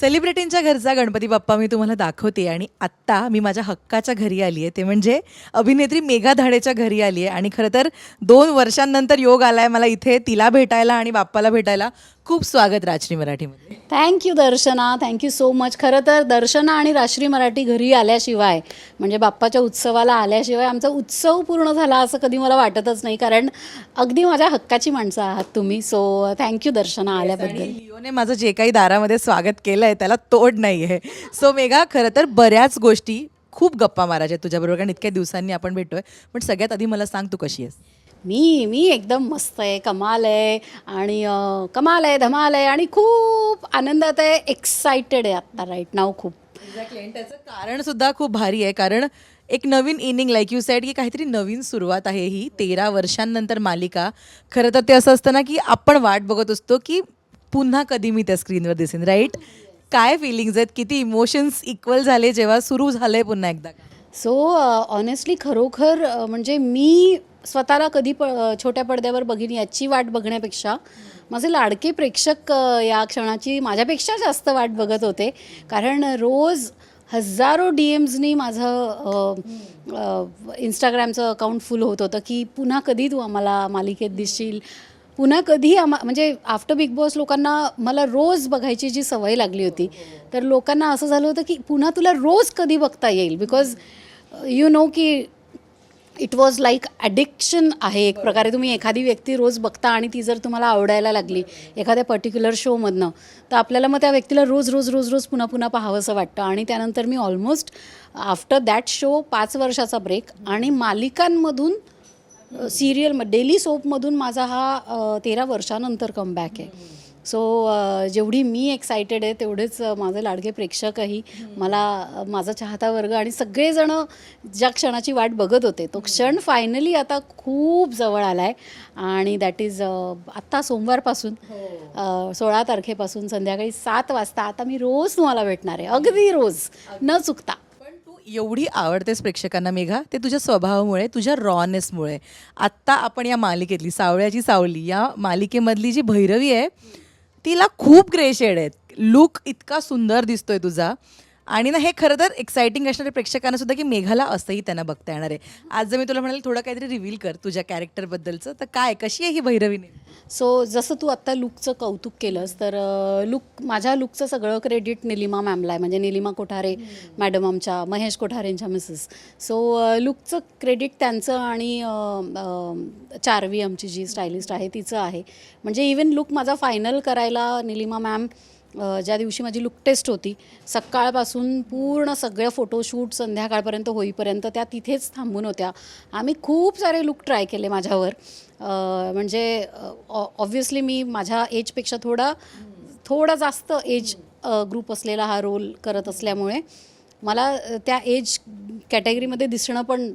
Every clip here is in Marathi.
सेलिब्रिटींच्या घरचा गणपती बाप्पा मी तुम्हाला दाखवते आणि आत्ता मी माझ्या हक्काच्या घरी आली आहे. ते म्हणजे अभिनेत्री मेघा धाडेच्या घरी आली आहे. आणि खरं तर दोन वर्षांनंतर योग आला आहे मला इथे तिला भेटायला आणि बाप्पाला भेटायला. खूप स्वागत राजनी मराठीमध्ये. Thank you Darshana. Thank you so much खरं तर दर्शना आणि राष्ट्रीय मराठी घरी आल्याशिवाय म्हणजे बाप्पाच्या उत्सवाला आल्याशिवाय आमचा उत्सव पूर्ण झाला असं कधी मला वाटतच नाही. कारण अगदी माझ्या हक्काची माणसं आहात तुम्ही. सो थँक्यू दर्शना आल्याबद्दल. लिओने माझं जे काही दारामध्ये स्वागत केलं आहे त्याला तोड नाही आहे सो मेघा खरं तर बऱ्याच गोष्टी खूप गप्पा मारायच्या तुझ्याबरोबर. कारण इतक्या दिवसांनी आपण भेटतोय. पण सगळ्यात आधी मला सांग तू कशी आहेस? मी मी एकदम मस्त आहे कमाल आहे आणि कमाल आहे धमाल आहे आणि खूप आनंदात आहे एक्सायटेड आहे आत्ता राईट नाव खूप. एक्झॅक्टली आणि त्याचं कारण सुद्धा खूप भारी आहे कारण एक नवीन इनिंग लाईक यू साईड की काहीतरी नवीन सुरुवात आहे ही तेरा वर्षांनंतर मालिका. खरं तर ते असं असतं ना की आपण वाट बघत असतो की पुन्हा कधी मी त्या स्क्रीनवर दिसेन राईट काय फिलिंग्ज आहेत किती इमोशन्स इक्वल झाले जेव्हा सुरू झालंय पुन्हा एकदा? सो ऑनेस्टली खरोखर म्हणजे मी स्वतःला कधी प छोट्या पडद्यावर बघीन याची वाट बघण्यापेक्षा माझे लाडके प्रेक्षक या क्षणाची माझ्यापेक्षा जास्त वाट बघत होते. कारण रोज हजारो डी एम्सनी माझं इंस्टाग्रामचं अकाउंट फुल होत होतं की पुन्हा कधी तू आम्हाला मालिकेत दिसशील? पुन्हा कधी आम्हा म्हणजे आफ्टर बिग बॉस लोकांना मला रोज बघायची जी सवय लागली होती तर लोकांना असं झालं होतं की पुन्हा तुला रोज कधी बघता येईल? बिकॉज यू नो की इट वॉज लाईक ॲडिक्शन आहे एक प्रकारे. तुम्ही एखादी व्यक्ती रोज बघता आणि ती जर तुम्हाला आवडायला लागली एखाद्या पर्टिक्युलर शोमधनं तर आपल्याला मग त्या व्यक्तीला रोज रोज रोज रोज पुन्हा पुन्हा पाहावंसं वाटतं. आणि त्यानंतर मी ऑलमोस्ट आफ्टर दॅट शो पाच वर्षाचा ब्रेक आणि मालिकांमधून सिरियल डेली सोपमधून माझा हा तेरा वर्षानंतर कमबॅक आहे. सो जेवढी मी एक्सायटेड आहे तेवढेच माझे लाडके प्रेक्षकही मला माझा चाहता वर्ग आणि सगळेजण ज्या क्षणाची वाट बघत होते तो क्षण फायनली आता खूप जवळ आला आहे आणि दॅट इज आत्ता सोमवारपासून अ, सोळा तारखेपासून संध्याकाळी सात वाजता आता मी रोज तुम्हाला भेटणार आहे. अगदी रोज न चुकता. पण तू एवढी आवडतेस प्रेक्षकांना मेघा ते तुझ्या स्वभावामुळे तुझ्या रॉनेसमुळे आत्ता आपण या मालिकेतली सावळ्याची सावली या मालिकेमधली जी भैरवी आहे तिला खूप ग्रे शेड आहेत. लुक इतका सुंदर दिसतोय तुझा. आणि ना हे खरं तर एक्साइटिंग असणारे प्रेक्षकांना सुद्धा की मेघाला असंही त्यांना बघता येणार आहे. आज जर मी तुला म्हणाले थोडं काहीतरी रिव्हील कर तुझ्या कॅरेक्टरबद्दलचं तर काय कशी आहे ही भैरवीने? सो जसं तू आत्ता लुकचं कौतुक केलंस तर लुक माझ्या लुकचं सगळं क्रेडिट निलिमा मॅमला आहे. म्हणजे निलिमा कोठारे मॅडम आमच्या महेश कोठारेंच्या मिसेस सो लुकचं क्रेडिट त्यांचं आणि चारवी आमची जी स्टायलिस्ट आहे तिचं आहे. म्हणजे इवन लुक माझा फायनल करायला निलिमा मॅम ज्या दिवशी माझी लुक टेस्ट होती सकाळपासून पूर्ण सगळं फोटोशूट संध्याकाळपर्यंत होईपर्यंत त्या तिथेच थांबून होत्या. आम्ही खूप सारे लुक ट्राय केले माझ्यावर. म्हणजे ऑब्व्हियसली मी माझ्या एजपेक्षा थोडा थोडा जास्त एज ग्रुप असलेला हा रोल करत असल्यामुळे मला त्या एज कॅटेगरीमध्ये दिसणं पण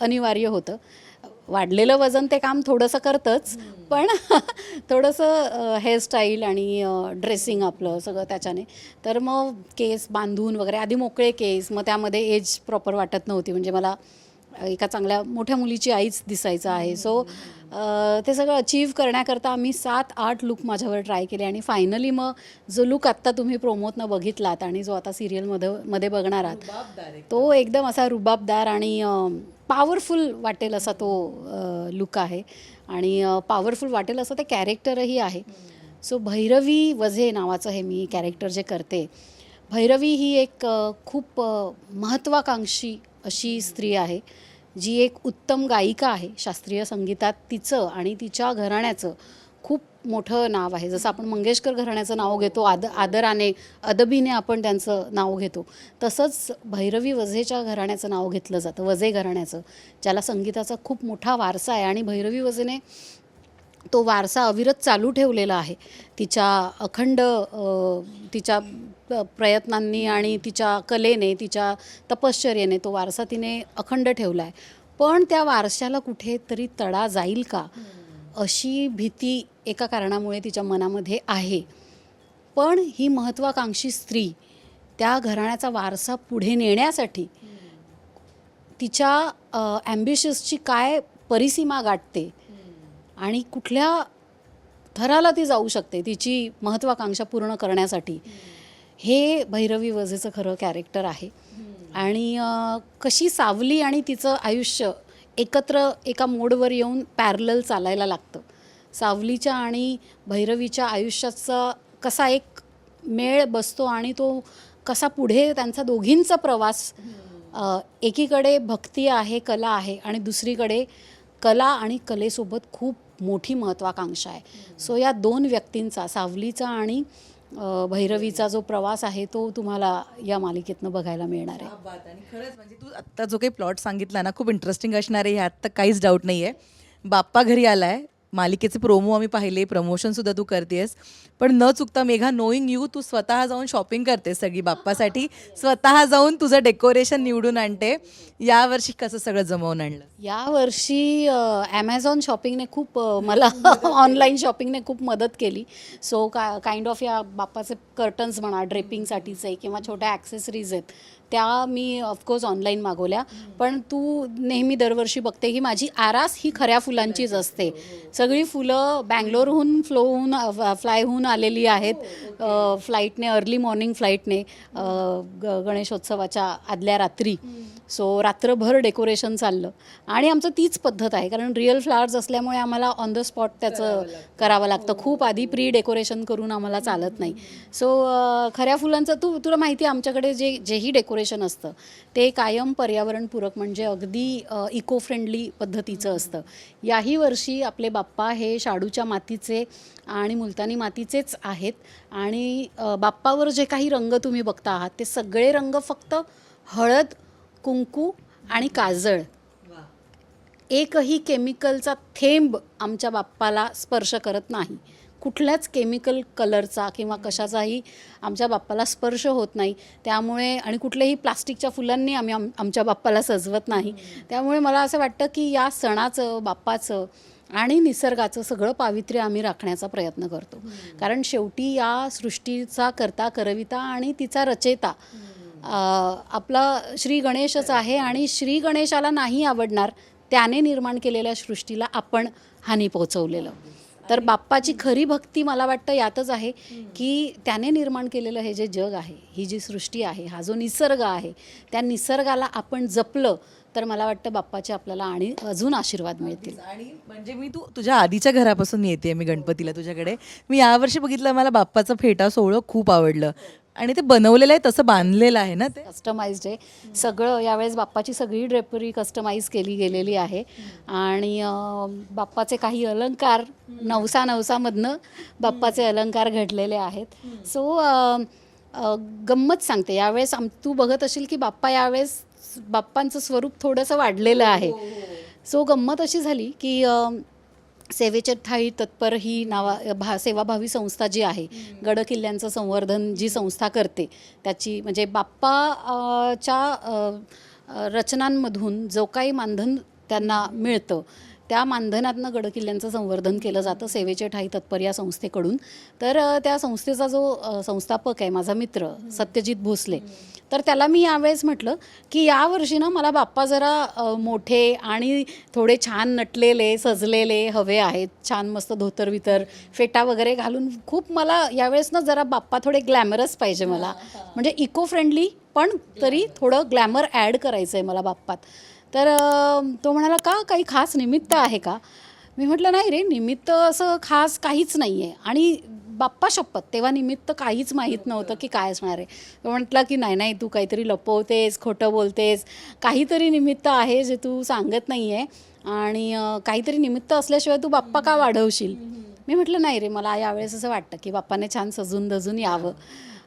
अनिवार्य होतं. वाढलेलं वजन ते काम थोडंसं करतंच पण थोडंसं हेअरस्टाईल आणि ड्रेसिंग आपलं सगळं त्याच्याने. तर मग केस बांधून वगैरे आधी मोकळे केस मग त्यामध्ये एज प्रॉपर वाटत नव्हती. म्हणजे मला एका चांगल्या मोठ्या मुलीची आईच दिसायचं आहे. सो ते सगळं अचीव करण्याकरता आम्ही सात आठ लुक माझ्यावर ट्राय केले आणि फायनली मग जो लुक आत्ता तुम्ही प्रोमोतनं बघितलात आणि जो आता सिरियलमध्ये मध्ये बघणार आहात तो एकदम असा रुबाबदार आणि पॉवरफुल वाटेल असा तो लुक आहे. आणि पॉवरफुल वाटेल असं ते कॅरेक्टरही आहे. सो भैरवी वझे नावाचं हे मी कॅरेक्टर जे करते भैरवी ही एक खूप महत्त्वाकांक्षी अशी स्त्री आहे. जी एक उत्तम गायिका आहे शास्त्रीय संगीतात तिचं आणि तिच्या घराण्याचं खूप मोठं नाव आहे. जसं आपण मंगेशकर घराण्याचं नाव घेतो आद आदराने अदबीने आपण त्यांचं नाव घेतो तसंच भैरवी वझेच्या घराण्याचं नाव घेतलं जातं वझे घराण्याचं ज्याला संगीताचा खूप मोठा वारसा आहे. आणि भैरवी वझेने तो वारसा अविरत चालू ठेवलेला आहे. तिच्या अखंड तिच्या प्रयत्नांनी आणि तिच्या कलेने तिच्या तपश्चर्येने तो वारसा तिने अखंड ठेवला आहे. पण त्या वारशाला कुठेतरी तडा जाईल का? अशी भीती एका कारणामुळे तिच्या मनामध्ये आहे. पण ही महत्त्वाकांक्षी स्त्री त्या घराण्याचा वारसा पुढे नेण्यासाठी तिच्या ॲम्बिशसची काय परिसीमा गाठते? आणि कुठल्या थराला ती जाऊ शकते तिची महत्त्वाकांक्षा पूर्ण करण्यासाठी हे भैरवी वजेचं खरं कॅरेक्टर आहे. आणि कशी सावली आणि तिचं आयुष्य एकत्र एका मोडवर येऊन पॅरल चालायला लागतं. सावलीच्या आणि भैरवीच्या आयुष्याचा कसा एक मेळ बसतो आणि तो कसा पुढे त्यांचा दोघींचा प्रवास एकीकडे भक्ती आहे कला आहे आणि दुसरीकडे कला आणि कलेसोबत खूप मोठी महत्त्वाकांक्षा आहे. सो या दोन व्यक्तींचा सावलीचा आणि भैरवीचा जो प्रवास आहे तो तुम्हाला या मालिकेतनं बघायला मिळणार आहे. आणि खरंच म्हणजे तू आत्ता जो काही प्लॉट सांगितला ना खूप इंटरेस्टिंग असणार आहे. ह्यात तर काहीच डाऊट नाही आहे बाप्पा घरी आलाय. मालिकेचे प्रोमो आम्ही पाहिले प्रमोशन सुद्धा तू करतेस पण न चुकता मेघा नोईंग यू तू स्वतः जाऊन शॉपिंग करतेस सगळी बाप्पासाठी. स्वतः जाऊन तुझं डेकोरेशन निवडून आणते. यावर्षी कसं सगळं जमवून आणलं? यावर्षी ॲमेझॉन शॉपिंगने खूप मला ऑनलाईन शॉपिंगने खूप मदत केली. सो का काइंड ऑफ या बाप्पाचे कर्टन्स म्हणा ड्रेपिंगसाठीचे किंवा छोट्या ॲक्सेसरीज आहेत त्या मी ऑफकोर्स ऑनलाईन मागवल्या. पण तू नेहमी दरवर्षी बघते की माझी आरास ही खऱ्या फुलांचीच असते. सगळी फुलं बँगलोरहून फ्लो होऊन फ्लाय होऊन आलेली आहेत. फ्लाईटने अर्ली मॉर्निंग फ्लाईटने गणेशोत्सवाच्या आदल्या रात्री. सो रात्रभर डेकोरेशन चाललं. आणि आमचं तीच पद्धत आहे कारण रिअल फ्लावर्स असल्यामुळे आम्हाला ऑन द स्पॉट त्याचं करावं लागतं. खूप आधी प्री डेकोरेशन करून आम्हाला चालत नाही. सो खऱ्या फुलांचं तू तुला माहिती आहे आमच्याकडे जे जेही डेकोरेशन असतं. ते कायम पर्यावरणपूरक म्हणजे अगदी इको फ्रेंडली पद्धतीचं असतं. याही वर्षी आपले बाप्पा हे शाडूच्या मातीचे आणि मुलतानी मातीचेच आहेत आणि बाप्पावर जे काही रंग तुम्ही बघता आहात ते सगळे रंग फक्त हळद कुंकू आणि काजळ. एकही केमिकलचा थेंब आमच्या बाप्पाला स्पर्श करत नाही. कुठल्याच केमिकल कलरचा किंवा कशाचाही आमच्या बाप्पाला स्पर्श होत नाही. त्यामुळे आणि कुठल्याही प्लास्टिकच्या फुलांनी आम्ही आम आमच्या बाप्पाला सजवत नाही. त्यामुळे मला असं वाटतं की या सणाचं बाप्पाचं आणि निसर्गाचं सगळं पावित्र्य आम्ही राखण्याचा प्रयत्न करतो. कारण शेवटी या सृष्टीचा करता करविता आणि तिचा रचेता आपला श्री गणेशच आहे आणि श्री गणेशाला नाही आवडणार त्याने निर्माण केलेल्या सृष्टीला आपण हानी पोहोचवलेलं. तर बाप्पाची खरी भक्ती मला वाटतं यातच आहे की त्याने निर्माण केलेलं हे जे जग आहे ही जी सृष्टी आहे हा जो निसर्ग आहे त्या निसर्गाला आपण जपलं तर मला वाटतं बाप्पाचे आपल्याला आणि अजून आशीर्वाद मिळतील. आणि म्हणजे मी तू तुझ्या आधीच्या घरापासून येते मी गणपतीला तुझ्याकडे. मी यावर्षी बघितलं मला बाप्पाचं फेटा सोहळं खूप आवडलं. आणि ते बनवलेलं आहे तसं बांधलेलं आहे ना ते? कस्टमाइज्ड आहे. सगळं यावेळेस बाप्पाची सगळी ड्रेपरी कस्टमाइज केली गेलेली आहे. आणि अं, बाप्पाचे काही अलंकार नवसा नवसामधनं बाप्पाचे अलंकार घडलेले आहेत. सो गंमत सांगते. यावेळेस आम तू बघत असेल की बाप्पा यावेळेस बाप्पांचं स्वरूप थोडंसं वाढलेलं आहे. सो गंमत अशी झाली की अं, सेवेच्या ठाई तत्पर ही नावा भा सेवाभावी संस्था जी आहे गड किल्ल्यांचं संवर्धन जी संस्था करते त्याची म्हणजे बाप्पा अ, च्या अ, अ, रचनांमधून जो काही मानधन त्यांना मिळतं त्या मानधनातनं गडकिल्ल्यांचं संवर्धन केलं जातं सेवेचे ठाई तत्पर या संस्थेकडून. तर त्या संस्थेचा जो संस्थापक आहे माझा मित्र सत्यजित भोसले तर त्याला मी यावेळेस म्हटलं की यावर्षी ना मला बाप्पा जरा मोठे आणि थोडे छान नटलेले सजलेले हवे आहेत. छान मस्त धोतर वितर फेटा वगैरे घालून खूप मला यावेळेस ना जरा बाप्पा थोडे ग्लॅमरस पाहिजे मला. म्हणजे इको फ्रेंडली पण तरी थोडं ग्लॅमर ॲड करायचं आहे मला बाप्पात. तर तो म्हणाला का? काही खास निमित्त आहे का? मी म्हटलं नाही रे निमित्त असं खास काहीच नाही आहे आणि बाप्पा शपथ तेव्हा निमित्त काहीच माहीत नव्हतं की काय असणार आहे. तो म्हटला की नाही नाही तू काहीतरी लपवतेस खोटं बोलतेस. काहीतरी निमित्त आहे जे तू सांगत नाही आहे आणि काहीतरी निमित्त असल्याशिवाय तू बाप्पा का वाढवशील? मी म्हटलं नाही रे मला यावेळेस असं वाटतं की बाप्पाने छान सजून धजून यावं.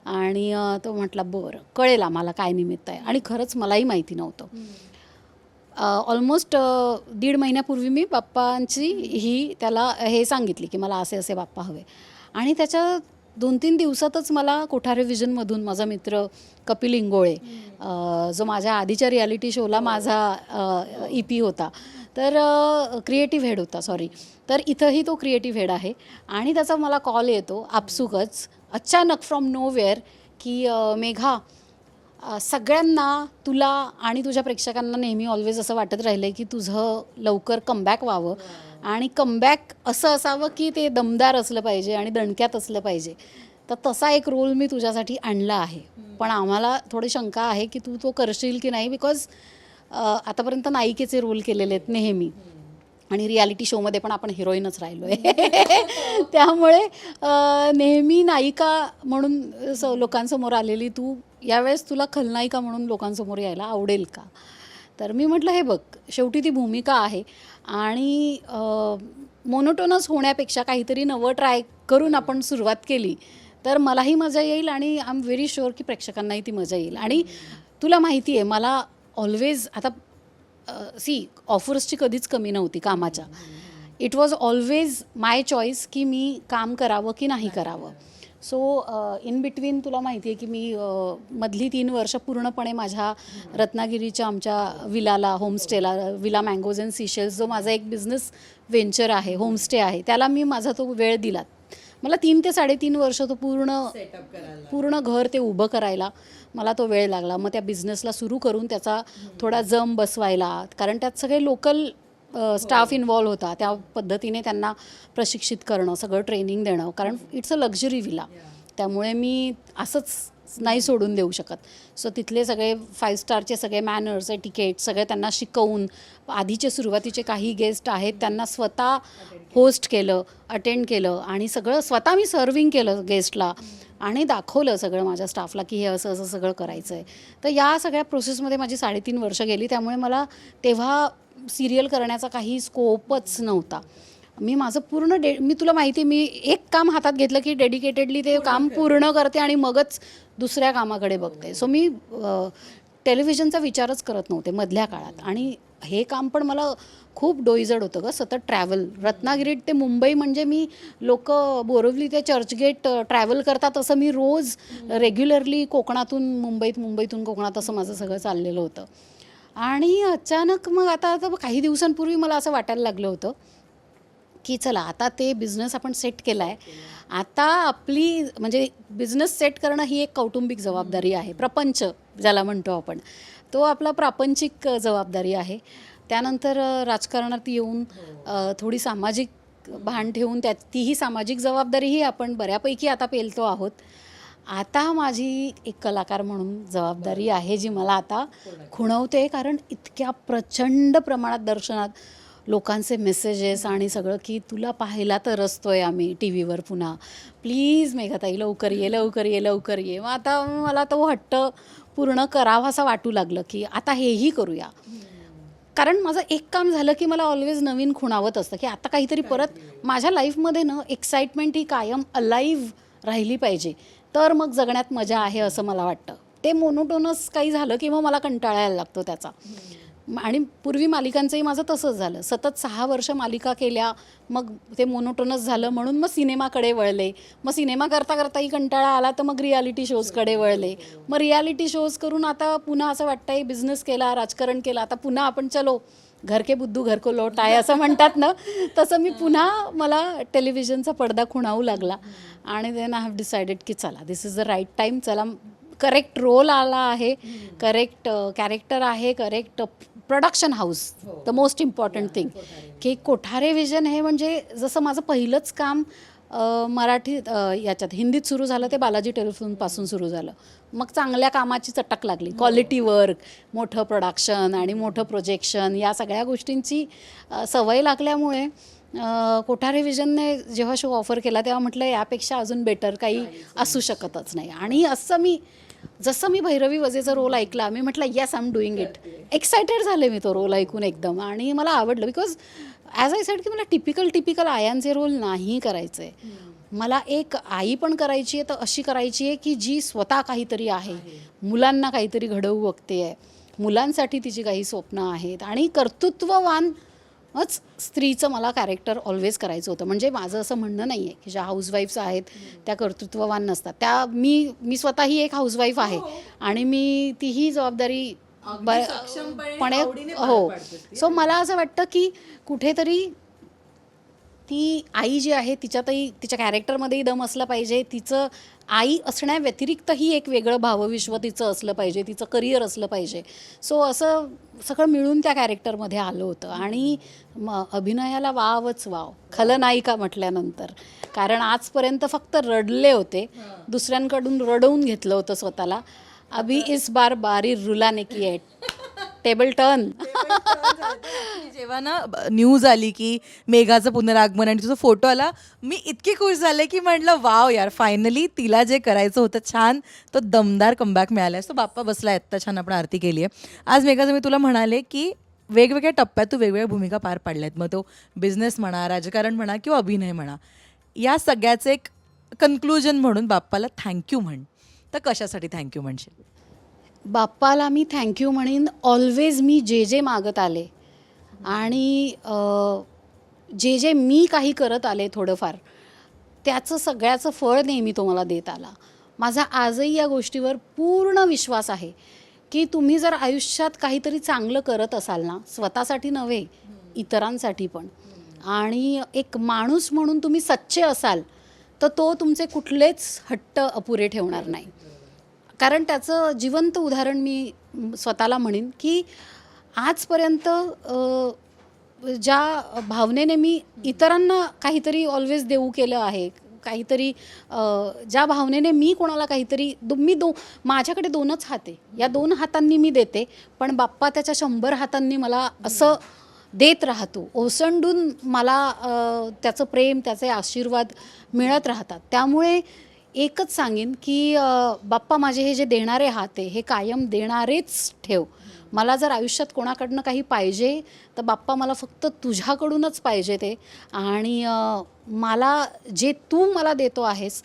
आणि तो म्हटला बरं कळेल आम्हाला काय निमित्त आहे. आणि खरंच मलाही माहिती नव्हतं. ऑलमोस्ट दीड महिन्यापूर्वी मी बाप्पांची ही त्याला हे सांगितली की मला असे असे बाप्पा हवे. आणि त्याच्या दोन तीन दिवसातच मला कोठारे विजनमधून माझा मित्र कपिल इंगोळे जो माझ्या आधीच्या रियालिटी शोला माझा ई पी होता. तर क्रिएटिव्ह हेड होता सॉरी तर इथंही तो क्रिएटिव्ह हेड आहे. आणि त्याचा मला कॉल येतो आपसुकच अचानक फ्रॉम नोवेअर की मेघा सगळ्यांना तुला आणि तुझ्या प्रेक्षकांना नेहमी ऑलवेज असं वाटत राहिलं की तुझं लवकर कमबॅक व्हावं. आणि कमबॅक असं असावं की ते दमदार असलं पाहिजे आणि दणक्यात असलं पाहिजे. तर तसा एक रोल मी तुझ्यासाठी आणला आहे. पण आम्हाला थोडी शंका आहे की तू तो करशील की नाही बिकॉज आतापर्यंत नायिकेचे रोल केलेले आहेत नेहमी. आणि रियालिटी शोमध्ये पण आपण हिरोईनच राहिलो आहे त्यामुळे नेहमी नायिका म्हणून स लोकांसमोर आलेली तू यावेळेस तुला खलनायिका म्हणून लोकांसमोर यायला आवडेल का? तर मी म्हटलं हे बघ शेवटी ती भूमिका आहे आणि मोनोटोनस होण्यापेक्षा काहीतरी नवं ट्राय करून आपण सुरुवात केली तर मलाही मजा येईल आणि आय एम व्हेरी शुअर की प्रेक्षकांनाही ती मजा येईल. आणि तुला माहिती आहे मला ऑलवेज आता सी ऑफर्सची कधीच कमी नव्हती कामाच्या. It was always my choice की मी काम करावं की नाही करावं. सो इन बिटवीन तुला माहिती आहे की मी अ, मधली तीन वर्ष पूर्णपणे माझ्या रत्नागिरीच्या आमच्या विलाला होमस्टेला विला मँगोज अँड सिशेल्स जो माझा एक बिझनेस व्हेंचर आहे होमस्टे आहे त्याला मी माझा तो वेळ दिला. मला तीन ते साडेतीन वर्ष तो पूर्ण पूर्ण घर ते उभं करायला मला तो वेळ लागला. मग त्या बिझनेसला सुरू करून त्याचा थोडा जम बसवायला कारण त्यात सगळे लोकल स्टाफ इन्वॉल्व होता त्या पद्धतीने त्यांना प्रशिक्षित करणं सगळं ट्रेनिंग देणं कारण इट्स अ लक्झरी विला त्यामुळे मी असंच नाही सोडून देऊ शकत. सो तिथले सगळे फाईव्ह स्टारचे सगळे मॅनर्स तिकीट सगळे त्यांना शिकवून आधीचे सुरुवातीचे काही गेस्ट आहेत त्यांना स्वतः होस्ट केलं. अटेंड केलं आणि सगळं स्वतः मी सर्विंग केलं गेस्टला आणि दाखवलं सगळं माझ्या स्टाफला की हे असं असं सगळं करायचं आहे तर या सगळ्या प्रोसेसमध्ये माझी साडेतीन वर्ष गेली त्यामुळे मला तेव्हा सिरियल करण्याचा काही स्कोपच नव्हता. मी माझं पूर्ण डे मी तुला माहिती मी एक काम हातात घेतलं की डेडिकेटेडली ते काम पूर्ण करते. आणि मगच दुसऱ्या कामाकडे बघते. सो मी टेलिव्हिजनचा विचारच करत नव्हते मधल्या काळात. आणि हे काम पण मला खूप डोईजड होतं ग सतत ट्रॅव्हल रत्नागिरीत ते मुंबई म्हणजे मी लोक बोरवली ते चर्चगेट ट्रॅव्हल करतात तसं मी रोज रेग्युलरली कोकणातून मुंबईत मुंबईतून कोकणात असं माझं सगळं चाललेलं होतं. आणि अचानक मग आता आता काही दिवसांपूर्वी मला असं वाटायला लागलं होतं की चला आता ते बिझनेस आपण सेट केला आहे आता आपली म्हणजे बिझनेस सेट करणं ही एक कौटुंबिक जबाबदारी आहे. प्रपंच ज्याला म्हणतो आपण तो आपला प्रापंचिक जबाबदारी आहे. त्यानंतर राजकारणात येऊन थोडी सामाजिक भान ठेवून त्यात तीही सामाजिक जबाबदारीही आपण बऱ्यापैकी आता पेलतो आहोत. आता माझी एक कलाकार म्हणून जबाबदारी आहे जी मला आता खुणवते कारण इतक्या प्रचंड प्रमाणात दर्शनात लोकांचे मेसेजेस आणि सगळं की तुला पाहायला तर रचतोय आम्ही टी व्हीवर पुन्हा. प्लीज मेघाताई लवकर ये लवकर ये लवकर ये. मग आता मला तो हट्ट पूर्ण करावासा वाटू लागलं की आता हेही करूया. कारण माझं एक काम झालं की मला ऑलवेज नवीन खुणावत असतं की आता काहीतरी परत माझ्या लाईफमध्ये ना एक्साइटमेंट ही कायम अलाईव्ह राहिली पाहिजे. तर मग जगण्यात मजा आहे असं मला वाटतं. ते मोनोटोनस काही झालं की मग मला कंटाळायला लागतो त्याचा. आणि पूर्वी मालिकांचंही माझं तसंच झालं. सतत सहा वर्ष मालिका केल्या मग ते मोनोटोनस झालं म्हणून मग सिनेमाकडे वळले. मग सिनेमा करता करताही कंटाळा आला तर मग रियालिटी शोजकडे वळले. मग रियालिटी शोज करून आता पुन्हा असं वाटतंय बिझनेस केला राजकारण केलं आता पुन्हा आपण चलो. घर के बुद्धू घर को लोट आहे असं म्हणतात ना. तसं मी पुन्हा मला टेलिव्हिजनचा पडदा खुणावू लागला. आणि देन आय हॅव डिसाइडेड की चला this is the right time चला करेक्ट रोल आला आहे. करेक्ट कॅरेक्टर आहे. Correct production house the most important thing की कोठारे विजन हे म्हणजे जसं माझं पहिलंच काम मराठीत याच्यात हिंदीत सुरू झालं ते बालाजी टेलिफोनपासून सुरू झालं. मग चांगल्या कामाची चटक लागली. क्वालिटी वर्क मोठं प्रोडक्शन आणि मोठं प्रोजेक्शन या सगळ्या गोष्टींची सवय लागल्यामुळे कोठारे विजनने जेव्हा शो ऑफर केला तेव्हा म्हटलं यापेक्षा अजून बेटर काही असू शकतच नाही. आणि असं मी जसं मी भैरवी वजेचा रोल ऐकला मी म्हटलं yes I am doing it excited झाले मी तो रोल ऐकून एकदम. आणि मला आवडलं बिकॉज ॲज आय सेड की मला टिपिकल टिपिकल आयांचे रोल नाही करायचे. मला एक आई पण करायची आहे तर अशी करायची आहे की जी स्वतः काहीतरी आहे. मुलांना काहीतरी घडवू बघते आहे. मुलांसाठी तिची काही स्वप्न आहेत. आणि कर्तृत्ववान च स्त्रीचं मला कॅरेक्टर ऑलवेज करायचं होतं. म्हणजे माझं असं म्हणणं नाही आहे की ज्या हाऊसवाईफ्स आहेत त्या कर्तृत्ववान नसतात. त्या मी मी स्वतःही एक हाऊसवाईफ आहे. आणि मी तीही जबाबदारी पणे हो. सो मला असं वाटतं की कुठेतरी ती आई जी आहे तिच्यातही तिच्या कॅरेक्टरमध्येही दम असला पाहिजे. तिचं आई असण्या व्यतिरिक्तही एक वेगळं भावविश्व तिचं असलं पाहिजे. तिचं करिअर असलं पाहिजे. सो असं सगळं मिळून त्या कॅरेक्टरमध्ये आलं होतं. आणि म अभिनयाला वावच वाव. खलनायिका म्हटल्यानंतर. कारण आजपर्यंत फक्त रडले होते. दुसऱ्यांकडून रडवून घेतलं होतं स्वतःला. अभि इस बार बारी रुलाने की आहे टेबल टर्न जेव्हा ना न्यूज आली की मेघाचं पुनरागमन आणि तुझा फोटो आला मी इतकी खुश झाले की म्हटलं वाव यार फायनली तिला जे करायचं होतं छान तो दमदार कमबॅक मिळाला आहे तो बाप्पा बसला आत्ता छान आपण आरती केली आहे. आज मेघाचं मी तुला म्हणाले की वेगवेगळ्या टप्प्यात तू वेगवेगळ्या भूमिका पार पाडल्या आहेत मग तो बिझनेस म्हणा राजकारण म्हणा किंवा अभिनय म्हणा या सगळ्याचं एक कन्क्लुजन म्हणून बाप्पाला थँक्यू म्हण. तर कशासाठी थँक्यू म्हणशील? बाप्पाला मी थँक्यू म्हणेन. ऑलवेज मी जे जे मागत आले. आणि जे जे मी काही करत आले थोडंफार त्याचं सगळ्याचं फळ नेहमी तो मला देत आला. माझा आजही या गोष्टीवर पूर्ण विश्वास आहे की तुम्ही जर आयुष्यात काहीतरी चांगलं करत असाल ना स्वतःसाठी नव्हे इतरांसाठी पण. आणि एक माणूस म्हणून तुम्ही सच्चे असाल तर तो तुमचे कुठलेच हट्ट अपुरे ठेवणार नाही. कारण त्याचं जिवंत उदाहरण मी स्वतःला म्हणेन की आजपर्यंत ज्या भावनेने मी इतरांना काहीतरी ऑलवेज देऊ केलं आहे काहीतरी ज्या भावनेने मी कोणाला काहीतरी दो मी दो माझ्याकडे दोनच हात. आहे या दोन हातांनी मी देते पण बाप्पा त्याच्या शंभर हातांनी मला असं देत राहतो. ओसंडून मला त्याचं प्रेम त्याचे आशीर्वाद मिळत राहतात. त्यामुळे एकच सांगेन की बाप्पा माझे हे जे देणारे हात आहे हे कायम देणारेच ठेव. मला जर आयुष्यात कोणाकडनं काही पाहिजे तर बाप्पा मला फक्त तुझ्याकडूनच पाहिजे ते. आणि मला जे तू मला देतो आहेस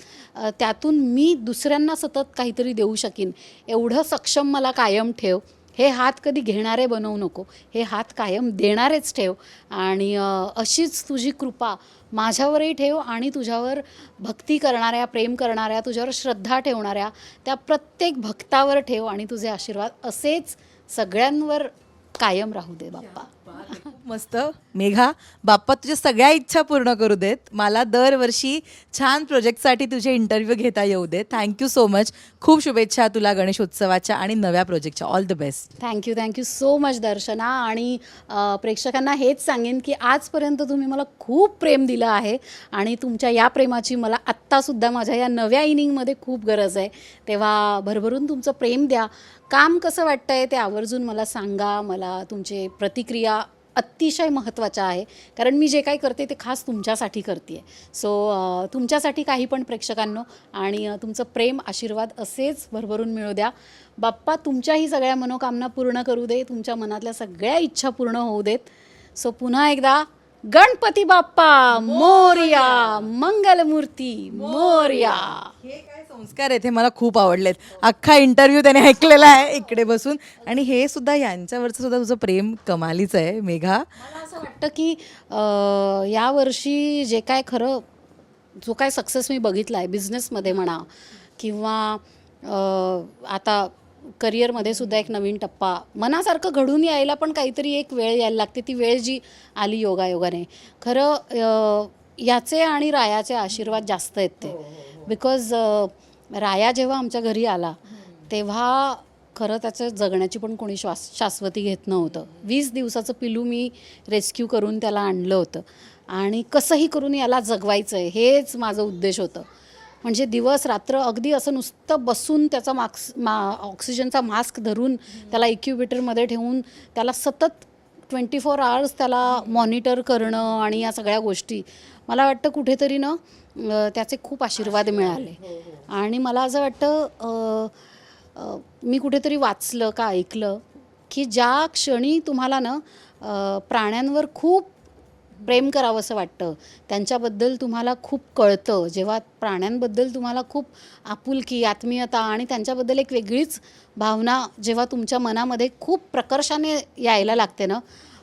त्यातून मी दुसऱ्यांना सतत काहीतरी देऊ शकीन. एवढं सक्षम मला कायम ठेव. हे हात कधी घेणारे बनवू नको हे हात कायम देणारेच ठेव. आणि अशीच तुझी कृपा माझ्यावरही ठेव आणि तुझ्यावर भक्ती करणाऱ्या प्रेम करणाऱ्या तुझ्यावर श्रद्धा ठेवणाऱ्या त्या प्रत्येक भक्तावर ठेव आणि तुझे आशीर्वाद असेच सगळ्यांवर कायम राहू दे बाप्पा. मस्त. मेघा बाप्पा तुझ्या सगळ्या इच्छा पूर्ण करू देत. मला दरवर्षी छान प्रोजेक्टसाठी तुझे इंटरव्ह्यू घेता येऊ देत. थँक्यू सो मच खूप शुभेच्छा तुला गणेशोत्सवाच्या आणि नव्या प्रोजेक्टच्या all the best thank you thank you so much Darshana. आणि प्रेक्षकांना हेच सांगेन की आजपर्यंत तुम्ही मला खूप प्रेम दिलं आहे. आणि तुमच्या या प्रेमाची मला आत्तासुद्धा माझ्या या नव्या इनिंगमध्ये खूप गरज आहे. तेव्हा भरभरून तुमचं प्रेम द्या. काम कसं वाटतं आहे ते आवर्जून मला सांगा. मला तुमचे प्रतिक्रिया अतिशय महत्त्वाच्या आहे. कारण मी जे काही करते ते खास तुमच्यासाठी करते. आहे सो तुमच्यासाठी काही पण प्रेक्षकांनो आणि तुमचं प्रेम आशीर्वाद असेच भरभरून मिळू द्या. बाप्पा तुमच्याही सगळ्या मनोकामना पूर्ण करू दे. तुमच्या मनातल्या सगळ्या इच्छा पूर्ण होऊ देत. सो पुन्हा एकदा गणपती बाप्पा मोर्या मंगलमूर्ती मोर्या. संस्कार आहेत हे मला खूप आवडलेत. अख्खा इंटरव्ह्यू त्याने ऐकलेला आहे इकडे बसून. आणि हे सुद्धा यांच्यावरचं सुद्धा तुझं प्रेम कमालीचं आहे मेघा. असं वाटतं की अं, यावर्षी जे काय खरं जो काय सक्सेस मी बघितला आहे बिझनेसमध्ये म्हणा किंवा अं, आता करिअरमध्ये सुद्धा एक नवीन टप्पा. मनासारखं घडून यायला पण काहीतरी एक वेळ यायला लागते. ती वेळ जी आली योगायोगाने. खरं अं, याचे आणि रायाचे आशीर्वाद जास्त आहेत ते. बिकॉज राया जेव्हा आमच्या घरी आला तेव्हा खरं त्याचं जगण्याची पण कोणी श्वास शाश्वती घेत नव्हतं. वीस दिवसाचं पिलू मी रेस्क्यू करून त्याला आणलं होतं. आणि कसंही करून याला जगवायचं आहे हेच माझं उद्देश होतं. म्हणजे दिवस रात्र अगदी असं नुसतं बसून त्याचा मास्क मा ऑक्सिजनचा मास्क धरून त्याला इक्युबेटरमध्ये ठेवून त्याला सतत ट्वेंटी फोर आवर्स त्याला मॉनिटर करणं आणि या सगळ्या गोष्टी मला वाटतं कुठेतरी ना त्याचे खूप आशीर्वाद मिळाले. आणि मला असं वाटतं मी कुठेतरी वाचलं का ऐकलं की ज्या क्षणी तुम्हाला ना प्राण्यांवर खूप प्रेम करावंसं वाटतं. त्यांच्याबद्दल तुम्हाला खूप कळतं. जेव्हा प्राण्यांबद्दल तुम्हाला खूप आपुलकी आत्मीयता आणि त्यांच्याबद्दल एक वेगळीच भावना जेव्हा तुमच्या मनामध्ये खूप प्रकर्षाने यायला लागते ना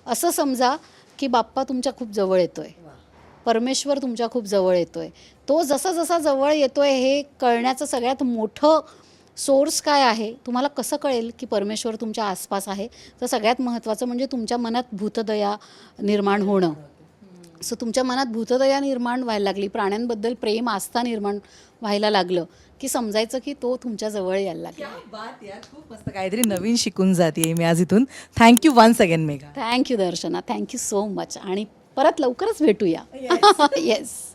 असं समजा की बाप्पा तुमच्या खूप जवळ येतो आहे परमेश्वर तुमच्या खूप जवळ येतो आहे तो जसा जसा जवळ येतो आहे हे कळण्याचं सगळ्यात मोठं सोर्स काय आहे? तुम्हाला कसं कळेल की परमेश्वर तुमच्या आसपास आहे? तर सगळ्यात महत्त्वाचं म्हणजे तुमच्या मनात भूतदया निर्माण होणं. सो तुमच्या मनात भूतदया निर्माण व्हायला लागली प्राण्यांबद्दल प्रेम आस्था निर्माण व्हायला लागलं की समजायचं की तो तुमच्या जवळ यायला लागला. बात यार खूप मस्त काहीतरी नवीन शिकून जाते मी आज इथून. Thank you once again Megha thank you Darshana. Thank you so much आणि परत लवकरच भेटूया. येस